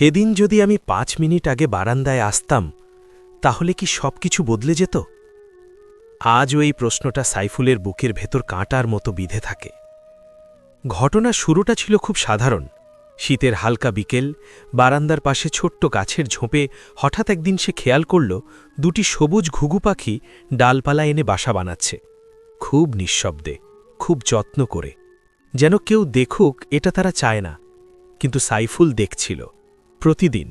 সেদিন যদি আমি পাঁচ মিনিট আগে বারান্দায় আসতাম, তাহলে কি সব কিছু বদলে যেত? আজও এই প্রশ্নটা সাইফুলের বুকের ভেতর কাঁটার মতো বিধে থাকে। ঘটনার শুরুটা ছিল খুব সাধারণ। শীতের হালকা বিকেল, বারান্দার পাশে ছোট্ট গাছের ঝোপে হঠাৎ একদিন সে খেয়াল করল, দুটি সবুজ ঘুঘু পাখি ডালপালা এনে বাসা বানাচ্ছে। খুব নিঃশব্দে, খুব যত্ন করে। যেন কেউ দেখুক, এটা তারা চায় না। কিন্তু সাইফুল দেখছিল। প্রতিদিন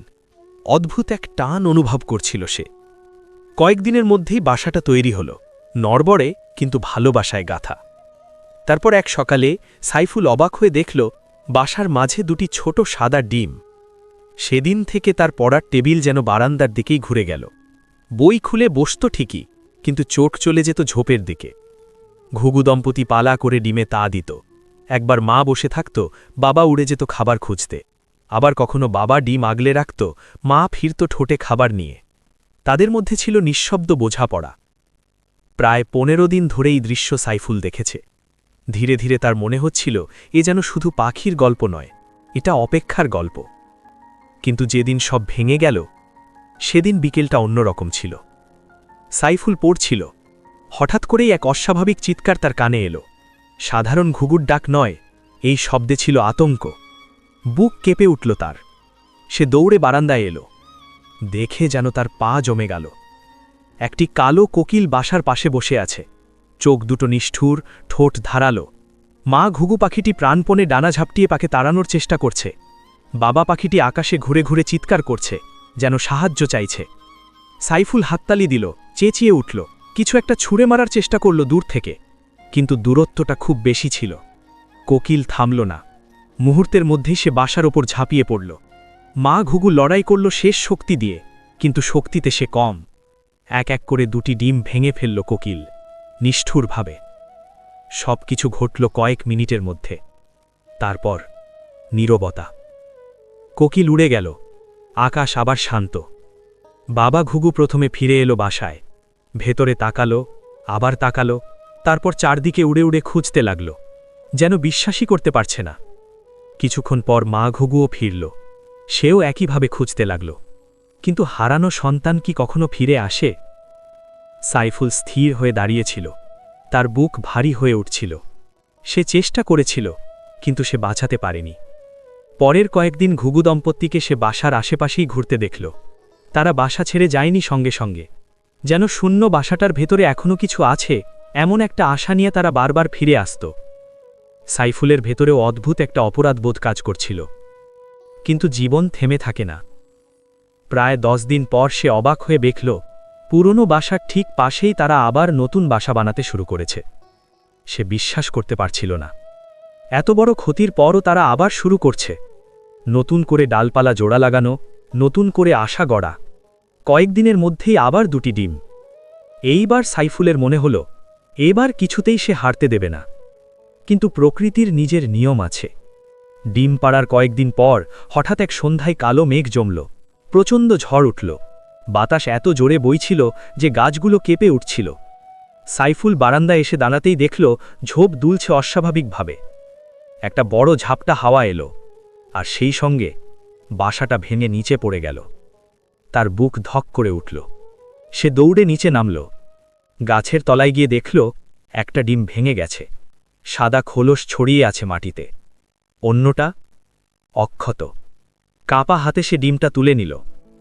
অদ্ভুত এক টান অনুভব করছিল সে। কয়েকদিনের মধ্যেই বাসাটা তৈরি হল। নড়বড়ে, কিন্তু ভালোবাসায় গাথা। তারপর এক সকালে সাইফুল অবাক হয়ে দেখল, বাসার মাঝে দুটি ছোট সাদা ডিম। সেদিন থেকে তার পড়ার টেবিল যেন বারান্দার দিকেই ঘুরে গেল। বই খুলে বসত ঠিকই, কিন্তু চোখ চলে যেত ঝোপের দিকে। ঘুঘু দম্পতি পালা করে ডিমে তা দিত। একবার মা বসে থাকত, বাবা উড়ে যেত খাবার খুঁজতে। আবার কখনো বাবা ডিম আগলে রাখত, মা ফিরত ঠোঁটে খাবার নিয়ে। তাদের মধ্যে ছিল নিঃশব্দ বোঝাপড়া। প্রায় পনেরো দিন ধরে এই দৃশ্য সাইফুল দেখেছে। ধীরে ধীরে তার মনে হচ্ছিল, এ যেন শুধু পাখির গল্প নয়, এটা অপেক্ষার গল্প। কিন্তু যেদিন সব ভেঙে গেল, সেদিন বিকেলটা অন্যরকম ছিল। সাইফুল পড়ছিল। হঠাৎ করেই এক অস্বাভাবিক চিৎকার তার কানে এলো। সাধারণ ঘুঘুর ডাক নয়, এই শব্দে ছিল আতঙ্ক। বুক কেঁপে উঠল তার। সে দৌড়ে বারান্দায় এলো। দেখে যেন তার পা জমে গেল। একটি কালো কোকিল বাসার পাশে বসে আছে। চোখ দুটো নিষ্ঠুর, ঠোঁট ধারালো। মা ঘুঘু পাখিটি প্রাণপণে ডানা ঝাপটিয়ে পাকে তাড়ানোর চেষ্টা করছে। বাবা পাখিটি আকাশে ঘুরে ঘুরে চিৎকার করছে, যেন সাহায্য চাইছে। সাইফুল হাততালি দিল, চেঁচিয়ে উঠল। কিছু একটা ছুঁড়ে মারার চেষ্টা করল দূর থেকে। কিন্তু দূরত্বটা খুব বেশি ছিল। কোকিল থামল না। মুহূর্তের মধ্যেই সে বাসার ওপর ঝাঁপিয়ে পড়ল। মা ঘুঘু লড়াই করল শেষ শক্তি দিয়ে, কিন্তু শক্তিতে সে কম। এক এক করে দুটি ডিম ভেঙে ফেলল কোকিল, নিষ্ঠুরভাবে। সব কিছু ঘটল কয়েক মিনিটের মধ্যে। তারপর নীরবতা। কোকিল উড়ে গেল। আকাশ আবার শান্ত। বাবা ঘুঘু প্রথমে ফিরে এলো বাসায়। ভেতরে তাকালো, আবার তাকালো, তারপর চারদিকে উড়ে উড়ে খুঁজতে লাগল। যেন বিশ্বাসই করতে পারছে না। কিছুক্ষণ পর মা ঘুঘুও ফিরল। সেও একইভাবে খুঁজতে লাগল। কিন্তু হারানো সন্তান কি কখনো ফিরে আসে? সাইফুল স্থির হয়ে দাঁড়িয়েছিল। তার বুক ভারী হয়ে উঠছিল। সে চেষ্টা করেছিল, কিন্তু সে বাঁচাতে পারেনি। পরের কয়েকদিন ঘুঘু দম্পতিকে সে বাসার আশেপাশেই ঘুরতে দেখল। তারা বাসা ছেড়ে যায়নি সঙ্গে সঙ্গে। যেন শূন্য বাসাটার ভেতরে এখনও কিছু আছে, এমন একটা আশা নিয়ে তারা বারবার ফিরে আসত। সাইফুলের ভেতরেও অদ্ভুত একটা অপরাধবোধ কাজ করছিল। কিন্তু জীবন থেমে থাকে না। প্রায় দশ দিন পর সে অবাক হয়ে দেখল, পুরনো বাসার ঠিক পাশেই তারা আবার নতুন বাসা বানাতে শুরু করেছে। সে বিশ্বাস করতে পারছিল না। এত বড় ক্ষতির পরও তারা আবার শুরু করছে। নতুন করে ডালপালা জোড়া লাগানো, নতুন করে আশা গড়া। কয়েকদিনের মধ্যেই আবার দুটি ডিম। এইবার সাইফুলের মনে হল, এবার কিছুতেই সে হারতে দেবে না। কিন্তু প্রকৃতির নিজের নিয়ম আছে। ডিম পাড়ার কয়েকদিন পর হঠাৎ এক সন্ধ্যায় কালো মেঘ জমল। প্রচণ্ড ঝড় উঠল। বাতাস এত জোরে বইছিল যে গাছগুলো কেঁপে উঠছিল। সাইফুল বারান্দায় এসে দাঁড়াতেই দেখল ঝোপ দুলছে অস্বাভাবিকভাবে। একটা বড় ঝাপটা হাওয়া এলো। আর সেই সঙ্গে বাসাটা ভেঙে নিচে পড়ে গেল। তার বুক ধক করে উঠল। সে দৌড়ে নিচে নামল। গাছের তলায় গিয়ে দেখল একটা ডিম ভেঙে গেছে। সাদা খোলস ছড়িয়ে আছে মাটিতে। অন্যটা অক্ষত। কাপা হাতে সে ডিমটা তুলে নিল।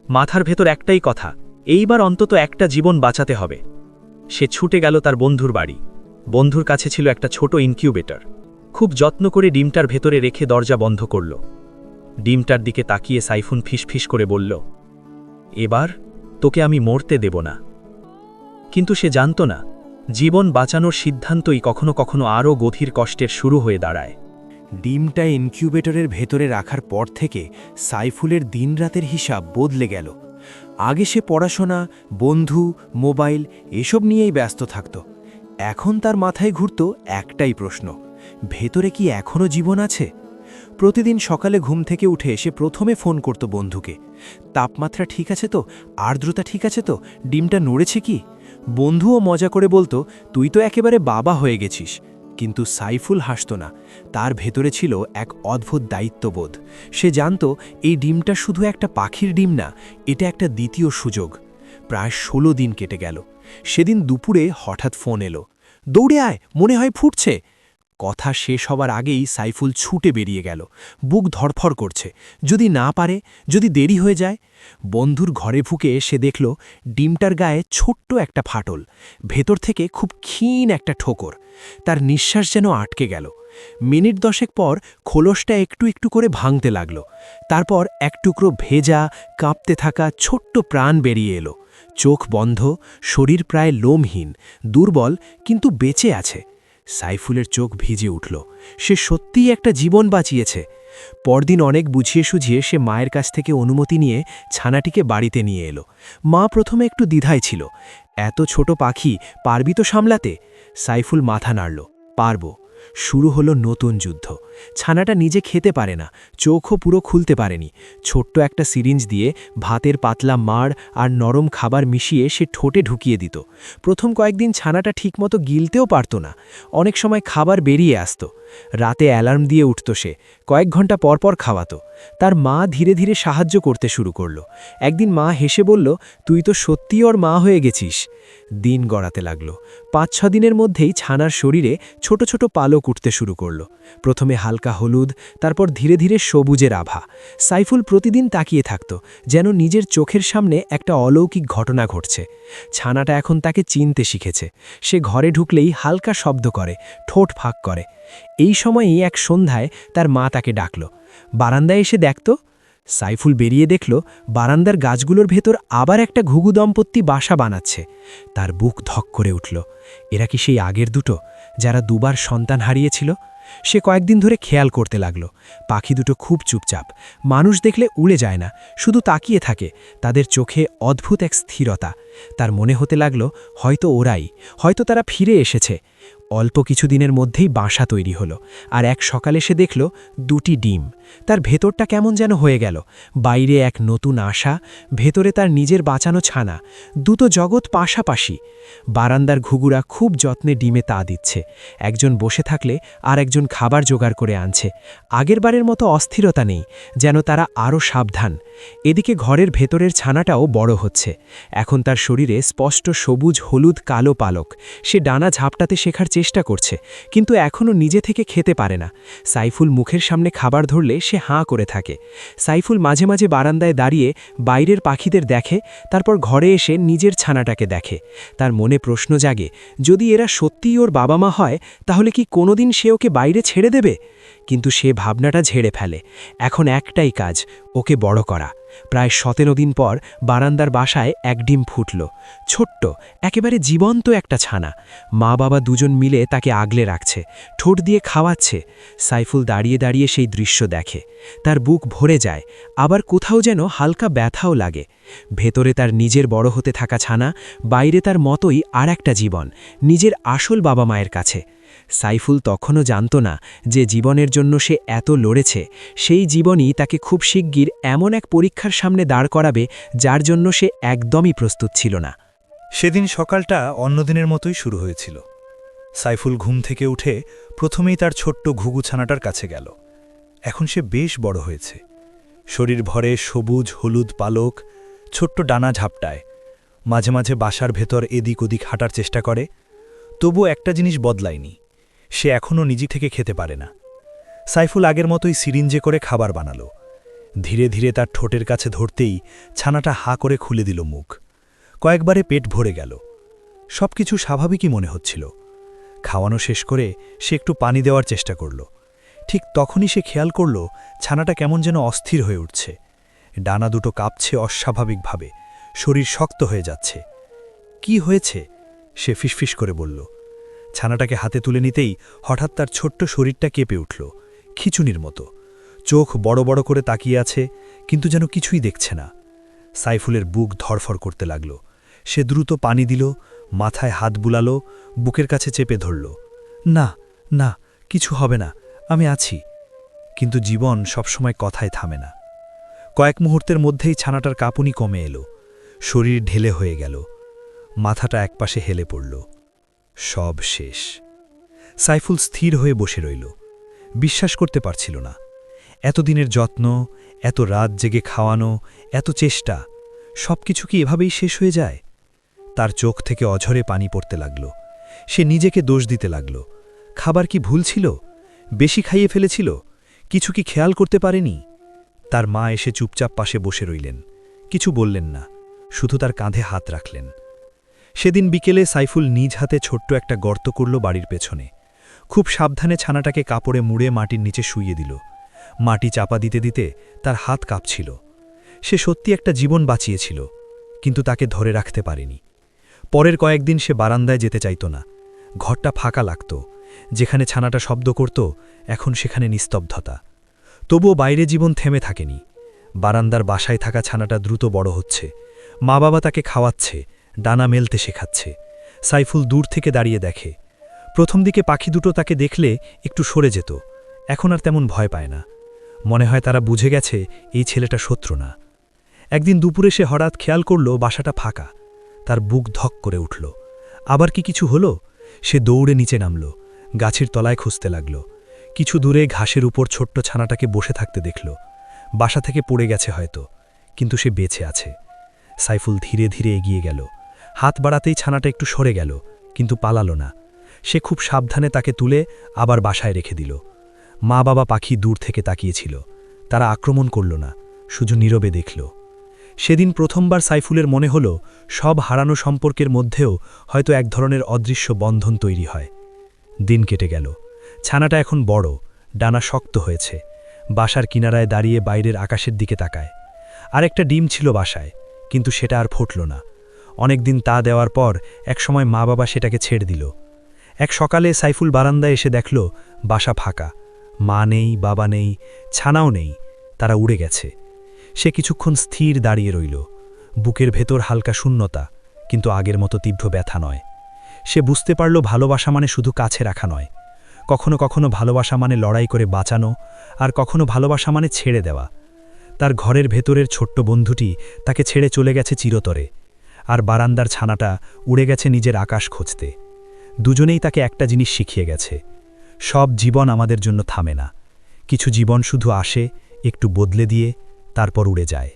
মাথার ভেতর একটাই কথা, এইবার অন্তত একটা জীবন বাঁচাতে হবে। সে ছুটে গেল তার বন্ধুর বাড়ি। বন্ধুর কাছে ছিল একটা ছোট ইনকিউবেটর। খুব যত্ন করে ডিমটার ভেতরে রেখে দরজা বন্ধ করল। ডিমটার দিকে তাকিয়ে সাইফুন ফিসফিস করে বলল, এবার তোকে আমি মরতে দেব না। কিন্তু সে জানত না জীবন বাঁচানোর সিদ্ধান্তই কখনো কখনো আরও গভীর কষ্টের শুরু হয়ে দাঁড়ায়। ডিমটা ইনকিউবেটরের ভেতরে রাখার পর থেকে সাইফুলের দিনরাতের হিসাব বদলে গেল। আগে সে পড়াশোনা, বন্ধু, মোবাইল এসব নিয়েই ব্যস্ত থাকত। এখন তার মাথায় ঘুরত একটাই প্রশ্ন, ভেতরে কি এখনও জীবন আছে? প্রতিদিন সকালে ঘুম থেকে উঠে সে প্রথমে ফোন করত বন্ধুকে। তাপমাত্রা ঠিক আছে তো? আর্দ্রতা ঠিক আছে তো? ডিমটা নড়েছে কি? বন্ধুও মজা করে বলতো, তুই তো একেবারে বাবা হয়ে গেছিস। কিন্তু সাইফুল হাসত না। তার ভেতরে ছিল এক অদ্ভুত দায়িত্ববোধ। সে জানত, এই ডিমটা শুধু একটা পাখির ডিম না, এটা একটা দ্বিতীয় সুযোগ। প্রায় ষোলো দিন কেটে গেল। সেদিন দুপুরে হঠাৎ ফোন এলো। দৌড়ে আয়, মনে হয় ফুটছে। কথা শেষ হবার আগেই সাইফুল ছুটে বেরিয়ে গেল। বুক ধরফর করছে। যদি না পারে, যদি দেরি হয়ে যায়? বন্ধুর ঘরে ফুকে সে দেখল ডিমটার গায়ে ছোট্ট একটা ফাটল। ভেতর থেকে খুব ক্ষীণ একটা ঠোকর। তার নিঃশ্বাস যেন আটকে গেল। মিনিট দশেক পর খোলসটা একটু একটু করে ভাঙতে লাগল। তারপর এক টুকরো ভেজা, কাঁপতে থাকা ছোট্ট প্রাণ বেরিয়ে এলো। চোখ বন্ধ, শরীর প্রায় লোমহীন, দুর্বল, কিন্তু বেঁচে আছে। সাইফুলের চোখ ভিজে উঠল। সে সত্যিই একটা জীবন বাঁচিয়েছে। পরদিন অনেক বুঝিয়ে সুঝিয়ে সে মায়ের কাছ থেকে অনুমতি নিয়ে ছানাটিকে বাড়িতে নিয়ে এলো। মা প্রথমে একটু দ্বিধায় ছিল। এত ছোট পাখি, পারবি তো সামলাতে? সাইফুল মাথা নাড়ল। পারব। শুরু হলো নতুন যুদ্ধ। ছানাটা নিজে খেতে পারে না, চোখও পুরো খুলতে পারেনি। ছোট্ট একটা সিরিঞ্জ দিয়ে ভাতের পাতলা মাড় আর নরম খাবার মিশিয়ে সে ঠোঁটে ঢুকিয়ে দিত। প্রথম কয়েকদিন ছানাটা ঠিকমতো গিলতেও পারত না। অনেক সময় খাবার বেরিয়ে আসত। রাতে অ্যালার্ম দিয়ে উঠত সে। কয়েক ঘণ্টা পরপর পর খাওয়াতো। তার মা ধীরে ধীরে সাহায্য করতে শুরু করল। একদিন মা হেসে বলল, তুই তো সত্যিই ওর মা হয়ে গেছিস। দিন গড়াতে লাগল। পাঁচ ছ দিনের মধ্যেই ছানার শরীরে ছোট ছোট পালক উঠতে শুরু করল। প্রথমে হালকা হলুদ, তারপর ধীরে ধীরে সবুজের আভা। সাইফুল প্রতিদিন তাকিয়ে থাকত, যেন নিজের চোখের সামনে একটা অলৌকিক ঘটনা ঘটছে। ছানাটা এখন তাকে চিনতে শিখেছে। সে ঘরে ঢুকলেই হালকা শব্দ করে, ঠোঁট ফাঁক করে। এই সময়েই এক সন্ধ্যায় তার মা তাকে ডাকল। বারান্দায় এসে দেখত, সাইফুল বেরিয়ে দেখল বারান্দার গাছগুলোর ভেতর আবার একটা ঘুঘু দম্পতি বাসা বানাচ্ছে। তার বুক ধক করে উঠল। এরা কি সেই আগের দুটো যারা দুবার সন্তান হারিয়েছিল? সে কয়েকদিন ধরে খেয়াল করতে লাগল। পাখি দুটো খুব চুপচাপ। মানুষ দেখলে উড়ে যায় না, শুধু তাকিয়ে থাকে। তাদের চোখে অদ্ভুত এক স্থিরতা। তার মনে হতে লাগল, হয়তো ওরাই, হয়তো তারা ফিরে এসেছে। অল্প কিছুদিনের মধ্যেই বাসা তৈরি হলো, আর এক সকালে সে দেখল দুটি ডিম। তার ভেতরটা কেমন যেন হয়ে গেল, বাইরে এক নতুন আশা, ভেতরে তার নিজের বাঁচানো ছানা, দুটো জগৎ পাশাপাশি। বারান্দার ঘুঘুরা খুব যত্নে ডিমে তা দিচ্ছে, একজন বসে থাকলে আর একজন খাবার জোগাড় করে আনছে। আগেরবারের মতো অস্থিরতা নেই, যেন তারা আরও সাবধান। এদিকে ঘরের ভেতরের ছানাটাও বড় হচ্ছে। এখন তার শরীরে স্পষ্ট সবুজ, হলুদ, কালো পালক। সে ডানা ঝাপটাতে শেখার চেষ্টা করছে, কিন্তু এখনও নিজে থেকে খেতে পারে না। সাইফুল মুখের সামনে খাবার ধরলে সে হাঁ করে থাকে। সাইফুল মাঝে মাঝে বারান্দায় দাঁড়িয়ে বাইরের পাখিদের দেখে, তারপর ঘরে এসে নিজের ছানাটাকে দেখে। তার মনে প্রশ্ন জাগে, যদি এরা সত্যিই ওর বাবা মা হয়, তাহলে কি কোনোদিন সে ওকে বাইরে ছেড়ে দেবে? কিন্তু সে ভাবনাটা ঝেড়ে ফেলে। এখন একটাই কাজ, ওকে বড় করা। প্রায় সতেরো দিন পর বারান্দার বাসায় এক ডিম ফুটল। ছোট্ট, একেবারে জীবন্ত একটা ছানা। মা বাবা দুজন মিলে তাকে আগলে রাখছে, ঠোঁট দিয়ে খাওয়াচ্ছে। সাইফুল দাঁড়িয়ে দাঁড়িয়ে সেই দৃশ্য দেখে। তার বুক ভরে যায়, আবার কোথাও যেন হালকা ব্যথাও লাগে। ভেতরে তার নিজের বড় হতে থাকা ছানা, বাইরে তার মতোই আর একটা জীবন, নিজের আসল বাবা মায়ের কাছে। সাইফুল তখনও জানত না যে জীবনের জন্য সে এত লড়েছে। সেই জীবনই তাকে খুব শিগগির এমন এক পরীক্ষার সামনে দাঁড় করাবে যার জন্য সে একদমই প্রস্তুত ছিল না। সেদিন সকালটা অন্যদিনের মতোই শুরু হয়েছিল। সাইফুল ঘুম থেকে উঠে প্রথমেই তার ছোট্ট ঘুঘু ছানাটার কাছে গেল। এখন সে বেশ বড় হয়েছে। শরীর ভরে সবুজ, হলুদ পালক, ছোট্ট ডানা ঝাপটায়। মাঝে মাঝে বাসার ভেতর এদিক ওদিক হাঁটার চেষ্টা করে। তবু একটা জিনিস বদলায়নি। সে এখনও নিজে থেকে খেতে পারে না। সাইফুল আগের মতোই সিরিঞ্জে করে খাবার বানালো। ধীরে ধীরে তার ঠোঁটের কাছে ধরতেই ছানাটা হা করে খুলে দিল মুখ। কয়েকবারে পেট ভরে গেল। সব কিছু স্বাভাবিকই মনে হচ্ছিল। খাওয়ানো শেষ করে সে একটু পানি দেওয়ার চেষ্টা করল। ঠিক তখনই সে খেয়াল করল ছানাটা কেমন যেন অস্থির হয়ে উঠছে। ডানা দুটো কাঁপছে অস্বাভাবিকভাবে। শরীর শক্ত হয়ে যাচ্ছে। কি হয়েছে? সে ফিসফিস করে বলল। ছানাটাকে হাতে তুলে নিতেই হঠাৎ তার ছোট্ট শরীরটা কেঁপে উঠল, খিচুনির মতো। চোখ বড় বড় করে তাকিয়ে আছে, কিন্তু যেন কিছুই দেখছে না। সাইফুলের বুক ধরফর করতে লাগল। সে দ্রুত পানি দিল, মাথায় হাত বুলালো, বুকের কাছে চেপে ধরল। না না, কিছু হবে না, আমি আছি। কিন্তু জীবন সবসময় কথায় থামে না। কয়েক মুহূর্তের মধ্যেই ছানাটার কাঁপুনি কমে এলো। শরীর ঢেলে হয়ে গেল। মাথাটা একপাশে হেলে পড়ল। সব শেষ। সাইফুল স্থির হয়ে বসে রইল। বিশ্বাস করতে পারছিল না। এতদিনের যত্ন, এত রাত জেগে খাওয়ানো, এত চেষ্টা সব কিছু কি এভাবেই শেষ হয়ে যায়? তার চোখ থেকে অঝরে পানি পড়তে লাগল। সে নিজেকে দোষ দিতে লাগল। খাবার কি ভুল ছিল? বেশি খাইয়ে ফেলেছিল? কিছু কি খেয়াল করতে পারেনি? তার মা এসে চুপচাপ পাশে বসে রইলেন। কিছু বললেন না। শুধু তার কাঁধে হাত রাখলেন। সেদিন বিকেলে সাইফুল নিজ হাতে ছোট্ট একটা গর্ত করল বাড়ির পেছনে। খুব সাবধানে ছানাটাকে কাপড়ে মুড়ে মাটির নিচে শুইয়ে দিল। মাটি চাপা দিতে দিতে তার হাত কাঁপছিল। সে সত্যি একটা জীবন বাঁচিয়েছিল, কিন্তু তাকে ধরে রাখতে পারেনি। পরের কয়েকদিন সে বারান্দায় যেতে চাইত না। ঘরটা ফাঁকা লাগত। যেখানে ছানাটা শব্দ করত, এখন সেখানে নিস্তব্ধতা। তবুও বাইরে জীবন থেমে থাকেনি। বারান্দার বাসায় থাকা ছানাটা দ্রুত বড় হচ্ছে। মা বাবা তাকে খাওয়াচ্ছে। ডানা মেলতে শেখাচ্ছে। সাইফুল দূর থেকে দাঁড়িয়ে দেখে। প্রথম দিকে পাখি দুটো তাকে দেখলে একটু সরে যেত। এখন আর তেমন ভয় পায় না। মনে হয় তারা বুঝে গেছে এই ছেলেটা শত্রু না। একদিন দুপুরে সে হঠাৎ খেয়াল করল বাসাটা ফাঁকা। তার বুক ধক করে উঠল। আবার কি কিছু হলো? সে দৌড়ে নিচে নামল। গাছের তলায় খুঁজতে লাগল। কিছু দূরে ঘাসের উপর ছোট্ট ছানাটাকে বসে থাকতে দেখল। বাসা থেকে পড়ে গেছে হয়তো, কিন্তু সে বেঁচে আছে। সাইফুল ধীরে ধীরে এগিয়ে গেল। হাত বাড়াতেই ছানাটা একটু সরে গেল, কিন্তু পালালো না। সে খুব সাবধানে তাকে তুলে আবার বাসায় রেখে দিল। মা বাবা পাখি দূর থেকে তাকিয়েছিল। তারা আক্রমণ করল না, শুধু নীরবে দেখল। সেদিন প্রথমবার সাইফুলের মনে হল, সব হারানো সম্পর্কের মধ্যেও হয়তো এক ধরনের অদৃশ্য বন্ধন তৈরি হয়। দিন কেটে গেল। ছানাটা এখন বড়, ডানা শক্ত হয়েছে। বাসার কিনারায় দাঁড়িয়ে বাইরের আকাশের দিকে তাকায়। আরেকটা ডিম ছিল বাসায়, কিন্তু সেটা আর ফুটল না। অনেকদিন তা দেওয়ার পর একসময় মা বাবা সেটাকে ছেড়ে দিল। এক সকালে সাইফুল বারান্দায় এসে দেখল বাসা ফাঁকা। মা নেই, বাবা নেই, ছানাও নেই, তারা উড়ে গেছে। সে কিছুক্ষণ স্থির দাঁড়িয়ে রইল। বুকের ভেতর হালকা শূন্যতা, কিন্তু আগের মতো তীব্র ব্যথা নয়। সে বুঝতে পারল ভালোবাসা মানে শুধু কাছে রাখা নয়। কখনো কখনো ভালোবাসা মানে লড়াই করে বাঁচানো, আর কখনো ভালোবাসা মানে ছেড়ে দেওয়া। তার ঘরের ভেতরের ছোট্ট বন্ধুটি তাকে ছেড়ে চলে গেছে চিরতরে। আর বারান্দার ছানাটা উড়ে গেছে নিজের আকাশ খুঁজতে। দুজনেই তাকে একটা জিনিস শিখিয়ে গেছে। সব জীবন আমাদের জন্য থামে না। কিছু জীবন শুধু আসে, একটু বদলে দিয়ে, তারপর উড়ে যায়।